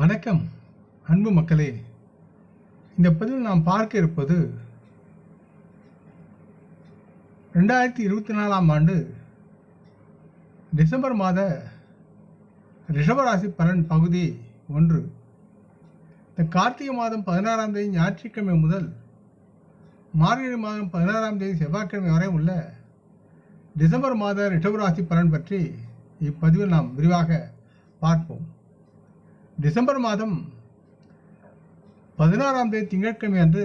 வணக்கம் அன்பு மக்களே. இந்த பதிவில் நாம் பார்க்க இருப்பது ரெண்டாயிரத்தி இருபத்தி நாலாம் ஆண்டு டிசம்பர் மாத ரிஷபராசி பலன் பகுதி ஒன்று. இந்த கார்த்திகை மாதம் பதினாறாம் தேதி ஞாயிற்றுக்கிழமை முதல் மார்கழி மாதம் பதினாறாம் தேதி செவ்வாய்க்கிழமை வரை உள்ள டிசம்பர் மாத ரிஷபராசி பலன் பற்றி இப்பதிவில் நாம் விரிவாக பார்ப்போம். டிசம்பர் மாதம் பதினாறாம் தேதி திங்கட்கிழமை அன்று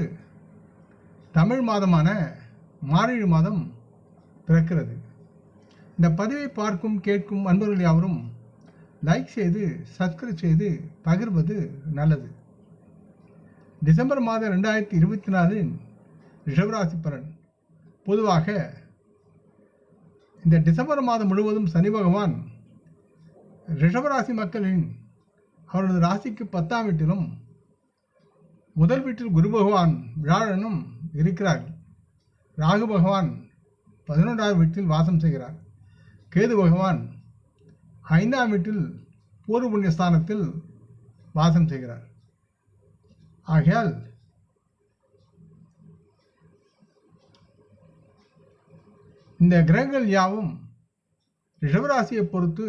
தமிழ் மாதமான மார்கழி மாதம் பிறக்கிறது இந்த பதிவை பார்க்கும் கேட்கும் அன்பர்கள் யாவரும் லைக் செய்து சப்ஸ்கிரைப் செய்து பகிர்வது நல்லது. டிசம்பர் மாதம் ரெண்டாயிரத்தி இருபத்தி நாலின் ரிஷபராசி பலன். பொதுவாக இந்த டிசம்பர் மாதம் முழுவதும் சனி பகவான் ரிஷபராசி மக்களின் அவரது ராசிக்கு பத்தாம் வீட்டிலும் முதல் வீட்டில் குரு பகவான் விழாழனும் இருக்கிறார்கள் ராகு பகவான் பதினொன்றாவது வீட்டில் வாசம் செய்கிறார். கேது பகவான் ஐந்தாம் வீட்டில் பூர்வ புண்ணியஸ்தானத்தில் வாசம் செய்கிறார். ஆகையால் இந்த கிரகங்கள் யாவும் ரிஷபராசியை பொறுத்து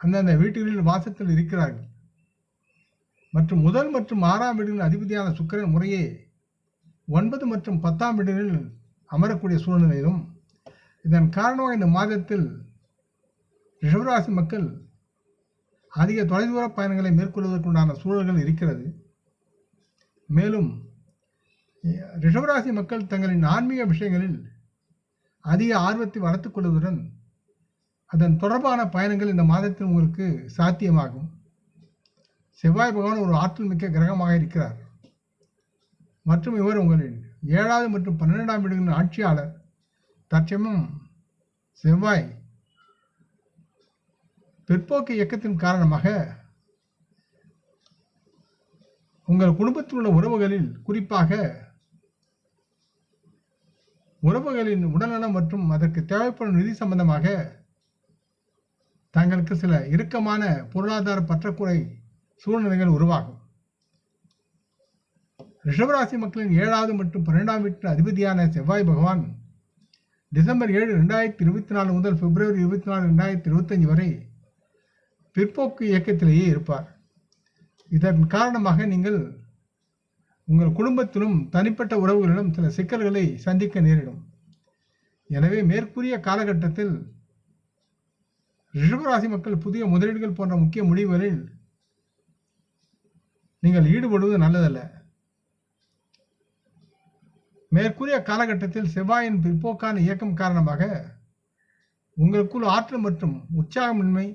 அந்தந்த வீடுகளில் வாசத்தில் இருக்கிறார்கள். மற்றும் முதல் மற்றும் ஆறாம் வீடுகளின் அதிபதியான சுக்கிரன் முறையே ஒன்பது மற்றும் பத்தாம் வீடுகளில் அமரக்கூடிய சூழ்நிலையிலும் இதன் காரணமாக இந்த மாதத்தில் ரிஷவராசி மக்கள் அதிக தொலைதூர பயணங்களை மேற்கொள்வதற்குண்டான சூழல்கள் இருக்கிறது. மேலும் ரிஷவராசி மக்கள் தங்களின் ஆன்மீக விஷயங்களில் அதிக ஆர்வத்தை வளர்த்துக் கொள்வதுடன் அதன் தொடர்பான பயணங்கள் இந்த மாதத்தில் உங்களுக்கு சாத்தியமாகும். செவ்வாய் பகவான் ஒரு ஆற்றல் மிக்க கிரகமாக இருக்கிறார். மற்றும் இவர் உங்களின் ஏழாவது மற்றும் பன்னிரெண்டாம் இடங்களின் ஆட்சியாளர். தற்சமயம் செவ்வாய் பிற்போக்கு இயக்கத்தின் காரணமாக உங்கள் குடும்பத்தில் உள்ள உறவுகளில் குறிப்பாக உறவுகளின் உடல்நலம் மற்றும் அதற்கு தேவைப்படும் நிதி சம்பந்தமாக தங்களுக்கு சில இறுக்கமான பொருளாதார பற்றாக்குறை சூழ்நிலைகள் உருவாகும். ரிஷபராசி மக்களின் ஏழாவது மற்றும் பன்னெண்டாம் வீட்டு அதிபதியான செவ்வாய் பகவான் டிசம்பர் ஏழு ரெண்டாயிரத்தி இருபத்தி நாலு முதல் பிப்ரவரி இருபத்தி நாலு ரெண்டாயிரத்தி இருபத்தஞ்சு வரை பிற்போக்கு இயக்கத்திலேயே இருப்பார். இதன் காரணமாக நீங்கள் உங்கள் குடும்பத்திலும் தனிப்பட்ட உறவுகளிடம் சில சிக்கல்களை சந்திக்க நேரிடும். எனவே மேற்கூறிய காலகட்டத்தில் ரிஷபராசி மக்கள் புதிய முதலீடுகள் போன்ற முக்கிய முடிவுகளில் நீங்கள் ஈடுபடுவது நல்லதல்ல. மேற்கூறிய காலகட்டத்தில் செவ்வாயின் பிற்போக்கான இயக்கம் காரணமாக உங்களுக்குள் ஆற்றல் மற்றும் உற்சாகமின்மை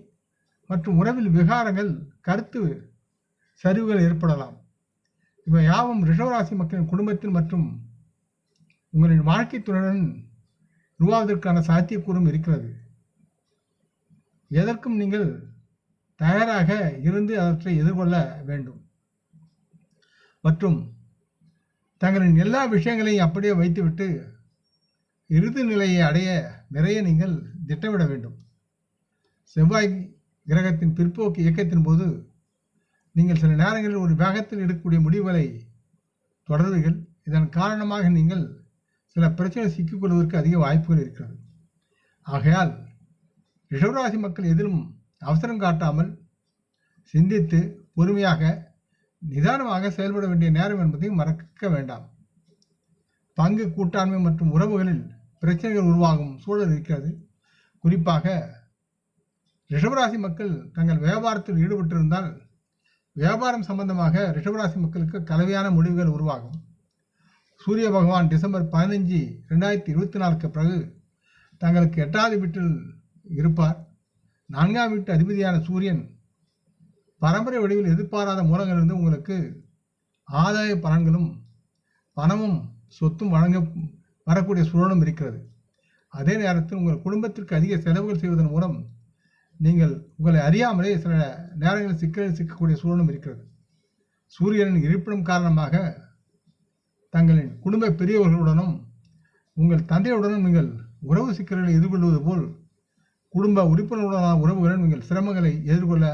மற்றும் உறவில் விகாரங்கள் கருத்து சரிவுகள் ஏற்படலாம். இவை யாவும் ரிஷவராசி மக்களின் குடும்பத்தில் மற்றும் உங்களின் வாழ்க்கை துணையுடன் உருவாவதற்கான சாத்தியக்கூறும் இருக்கிறது. எதற்கும் நீங்கள் தயாராக இருந்து அவற்றை எதிர்கொள்ள வேண்டும். மற்றும் தங்களின் எல்லா விஷயங்களையும் அப்படியே வைத்துவிட்டு இறுதி நிலையை அடைய நிறைய நீங்கள் திட்டமிட வேண்டும். செவ்வாய் கிரகத்தின் பிற்போக்கு இயக்கத்தின் போது நீங்கள் சில நேரங்களில் ஒரு வேகத்தில் எடுக்கக்கூடிய முடிவுகளை தொடர்வீர்கள். இதன் காரணமாக நீங்கள் சில பிரச்சனை சிக்கிக்கொள்வதற்கு அதிக வாய்ப்புகள் இருக்கிறது. ஆகையால் ரிஷவராசி மக்கள் எதிலும் அவசரம் காட்டாமல் சிந்தித்து பொறுமையாக நிதானமாக செயல்பட வேண்டிய நேரம் என்பதை மறக்க வேண்டாம். பங்கு கூட்டாண்மை மற்றும் உறவுகளில் பிரச்சனைகள் உருவாகும் சூழல் இருக்கிறது. குறிப்பாக ரிஷபராசி மக்கள் தங்கள் வியாபாரத்தில் ஈடுபட்டிருந்தால் வியாபாரம் சம்பந்தமாக ரிஷபராசி மக்களுக்கு கலவையான முடிவுகள் உருவாகும். சூரிய பகவான் டிசம்பர் பதினஞ்சு ரெண்டாயிரத்தி இருபத்தி நாலுக்கு பிறகு தங்களுக்கு எட்டாவது வீட்டில் இருப்பார். நான்காம் வீட்டு அதிபதியான சூரியன் பரம்பரை வடிவில் எதிர்பாராத மூலங்களிலிருந்து உங்களுக்கு ஆதாய பலன்களும் பணமும் சொத்தும் வழங்க வரக்கூடிய சூழலும் இருக்கிறது. அதே நேரத்தில் உங்கள் குடும்பத்திற்கு அதிக செலவுகள் செய்வதன் மூலம் நீங்கள் உங்களை அறியாமலே சில நேரங்களில் சிக்கலில் சிக்கக்கூடிய சூழலும் இருக்கிறது. சூரியனின் இருப்பிடம் காரணமாக தங்களின் குடும்ப பெரியவர்களுடனும் உங்கள் தந்தையுடனும் நீங்கள் உறவு சிக்கல்களை எதிர்கொள்வது போல் குடும்ப உறுப்பினருடனான உறவுகளுடன் நீங்கள் சிரமங்களை எதிர்கொள்ள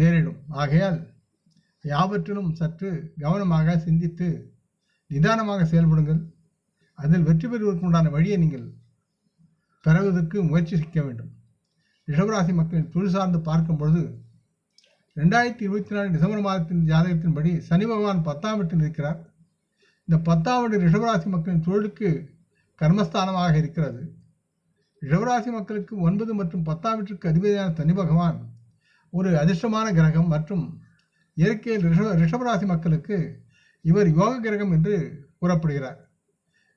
நேரிடும். ஆகையால் யாவற்றிலும் சற்று கவனமாக சிந்தித்து நிதானமாக செயல்படுங்கள். அதில் வெற்றி பெறுவதற்குண்டான வழியை நீங்கள் பெறுவதற்கு முயற்சி செய்ய வேண்டும். ரிஷபராசி மக்களின் தொழில் சார்ந்து பார்க்கும் பொழுது ரெண்டாயிரத்தி இருபத்தி நாலு டிசம்பர் மாதத்தின் ஜாதகத்தின்படி சனி பகவான் பத்தாம் வீட்டில் இருக்கிறார். இந்த பத்தாம் வீடு ரிஷபராசி மக்களின் தொழிலுக்கு கர்மஸ்தானமாக இருக்கிறது. ரிஷவராசி மக்களுக்கு ஒன்பது மற்றும் பத்தாம் அதிபதியான சனி பகவான் ஒரு அதிர்ஷ்டமான கிரகம் மற்றும் இயற்கையில் ரிஷப ரிஷபராசி மக்களுக்கு இவர் யோக கிரகம் என்று கூறப்படுகிறார்.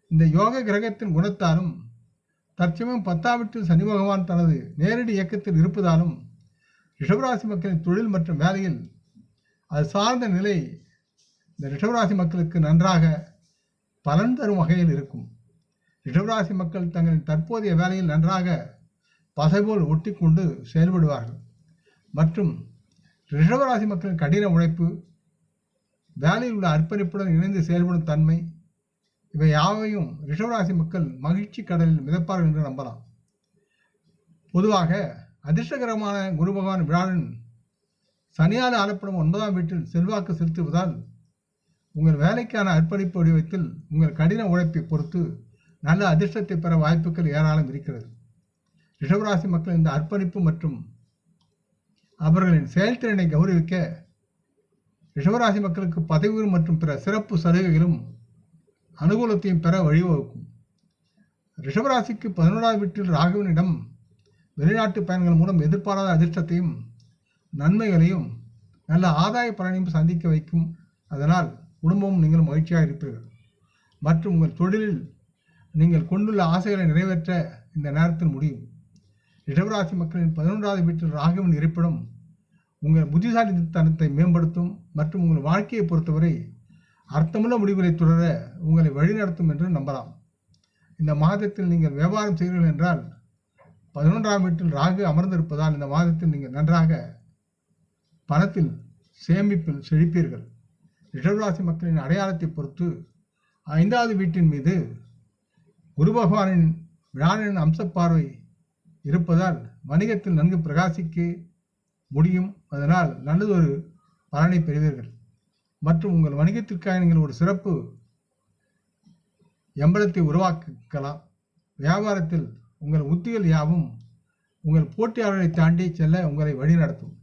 இந்த யோக கிரகத்தின் குணத்தாலும் தற்சமயம் பத்தாம் வீட்டில் சனி பகவான் தனது நேரடி இயக்கத்தில் இருப்பதாலும் ரிஷபராசி மக்களின் தொழில் மற்றும் வேலையில் அது சார்ந்த நிலை இந்த ரிஷபராசி மக்களுக்கு நன்றாக பலன் தரும் வகையில் இருக்கும். ரிஷபராசி மக்கள் தங்களின் தற்போதைய வேலையில் நன்றாக பசைபோல் ஒட்டி கொண்டு செயல்படுவார்கள். மற்றும் ரிஷபராசி மக்களின் கடின உழைப்பு வேலையில் உள்ள அர்ப்பணிப்புடன் இணைந்து செயல்படும் தன்மை இவை யாவையும் ரிஷபராசி மக்கள் மகிழ்ச்சி கடலில் மிதப்பார்கள் என்று நம்பலாம். பொதுவாக அதிர்ஷ்டகரமான குரு பகவான் விழாவின் சனியால் ஆளப்படும் ஒன்பதாம் வீட்டில் செல்வாக்கு செலுத்துவதால் உங்கள் வேலைக்கான அர்ப்பணிப்பு வடிவத்தில் உங்கள் கடின உழைப்பை பொறுத்து நல்ல அதிர்ஷ்டத்தை பெற வாய்ப்புகள் ஏராளம் இருக்கிறது. ரிஷபராசி மக்கள் இந்த அர்ப்பணிப்பு மற்றும் அவர்களின் செயல்திறனை கௌரவிக்க ரிஷபராசி மக்களுக்கு பதவிகள் மற்றும் பிற சிறப்பு சலுகைகளும் அனுகூலத்தையும் பெற வழிவகுக்கும். ரிஷபராசிக்கு பதினோராம் வீட்டில் ராகவனிடம் வெளிநாட்டு பயணங்கள் மூலம் எதிர்பாராத அதிர்ஷ்டத்தையும் நன்மைகளையும் நல்ல ஆதாய பலனையும் சந்திக்க வைக்கும். அதனால் குடும்பமும் நீங்கள் மகிழ்ச்சியாக இருப்பீர்கள். மற்றும் உங்கள் தொழிலில் நீங்கள் கொண்டுள்ள ஆசைகளை நிறைவேற்ற இந்த நேரத்தில் முடியும். ரிஷபராசி மக்களின் பதினொன்றாவது வீட்டில் ராகவன் இருப்பிடம் உங்கள் புத்திசாலித்தனத்தை மேம்படுத்தும் மற்றும் உங்கள் வாழ்க்கையை பொறுத்தவரை அர்த்தமுள்ள முடிவுகளை தொடர உங்களை வழிநடத்தும் என்று நம்பலாம். இந்த மாதத்தில் நீங்கள் வியாபாரம் செய்கிறீர்கள் என்றால் பதினொன்றாம் வீட்டில் ராகு அமர்ந்திருப்பதால் இந்த மாதத்தில் நீங்கள் நன்றாக பணத்தில் சேமிப்பில் செழிப்பீர்கள். ரிஷபராசி மக்களின் அடையாளத்தை பொறுத்து ஐந்தாவது வீட்டின் மீது குரு பகவானின் விழானின் அம்சப்பார்வை இருப்பதால் வணிகத்தில் நன்கு பிரகாசிக்க முடியும். அதனால் நல்லதொரு பலனை பெறுவீர்கள். மற்றும் உங்கள் வணிகத்திற்காக நீங்கள் ஒரு சிறப்பு எம்பளத்தை உருவாக்கலாம். வியாபாரத்தில் உங்கள் உத்திகள் யாவும் உங்கள் போட்டியாளர்களை தாண்டி செல்ல உங்களை வழிநடத்தும்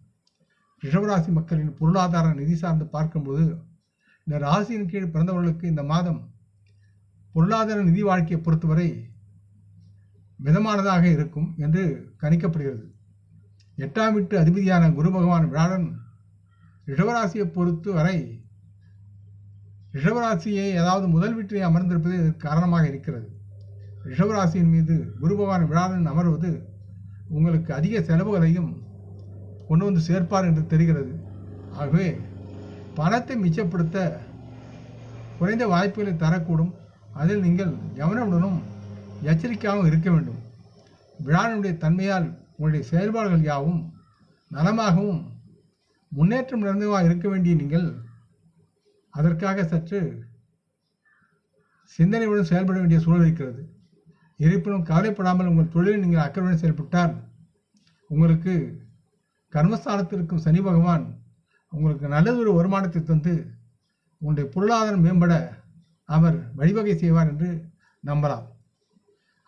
ரிஷபராசி மக்களின் பொருளாதார நிதி சார்ந்து பார்க்கும்போது இந்த ராசியின் கீழ் பிறந்தவர்களுக்கு இந்த மாதம் பொருளாதார நிதி வாழ்க்கையை பொறுத்தவரை மிதமானதாக இருக்கும் என்று கணிக்கப்படுகிறது. எட்டாம் வீட்டு அதிபதியான குரு பகவான் வியாழன் ரிஷவராசியை பொறுத்து வரை ரிஷவராசியை ஏதாவது முதல் வீட்டிலே அமர்ந்திருப்பது இதற்கு காரணமாக இருக்கிறது. ரிஷவராசியின் மீது குரு பகவான் விழாவின் அமர்வது உங்களுக்கு அதிக செலவுகளையும் கொண்டு வந்து சேர்ப்பார் என்று தெரிகிறது. ஆகவே பணத்தை மிச்சப்படுத்த குறைந்த வாய்ப்புகளை தரக்கூடும். அதில் நீங்கள் கவனமுடனும் எச்சரிக்கையாகவும் இருக்க வேண்டும். விழாவினுடைய தன்மையால் உங்களுடைய செயல்பாடுகள் யாவும் நலமாகவும் முன்னேற்றம் நிறைந்ததாக இருக்க வேண்டிய நீங்கள் அதற்காக சற்று சிந்தனையுடன் செயல்பட வேண்டிய சூழல் இருக்கிறது. இருப்பினும் கவலைப்படாமல் உங்கள் தொழிலில் நீங்கள் அக்கறையுடன் செயல்பட்டால் உங்களுக்கு கர்மஸ்தானத்தில் இருக்கும் சனி பகவான் உங்களுக்கு நல்லதொரு வருமானத்தை தந்து உங்களுடைய பொருளாதாரம் மேம்பட அவர் வழிவகை செய்வார் என்று நம்பலாம்.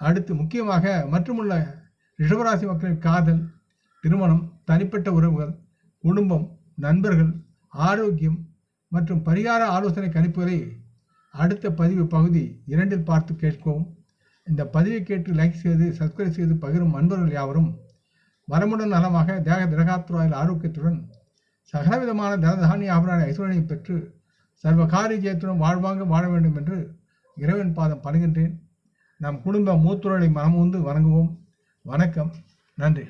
அடுத்து முக்கியமாக மற்றுமுள்ள ரிஷபராசி மக்களின் காதல் திருமணம் தனிப்பட்ட உறவுகள் குடும்பம் நண்பர்கள் ஆரோக்கியம் மற்றும் பரிகார ஆலோசனை கணிப்புகளை அடுத்த பதிவு பகுதி இரண்டில் பார்த்து கேட்கவும் இந்த பதிவை கேட்டு லைக் செய்து சப்ஸ்கிரைப் செய்து பகிரும் அன்பர்கள் யாவரும் வரமுடன் நலமாக தேக திரகாத்துறாயில் ஆரோக்கியத்துடன் சகலவிதமான தனதானிய ஆபரண ஐஸ்வர்யை பெற்று சர்வ காரிய ஜெயத்துடன் வாழ்வாங்க வாழ வேண்டும் என்று இறைவன் பாதம் பணிகின்றேன். நம் குடும்ப மூத்துறலை மனமுந்து வணங்குவோம். வணக்கம். நன்றி.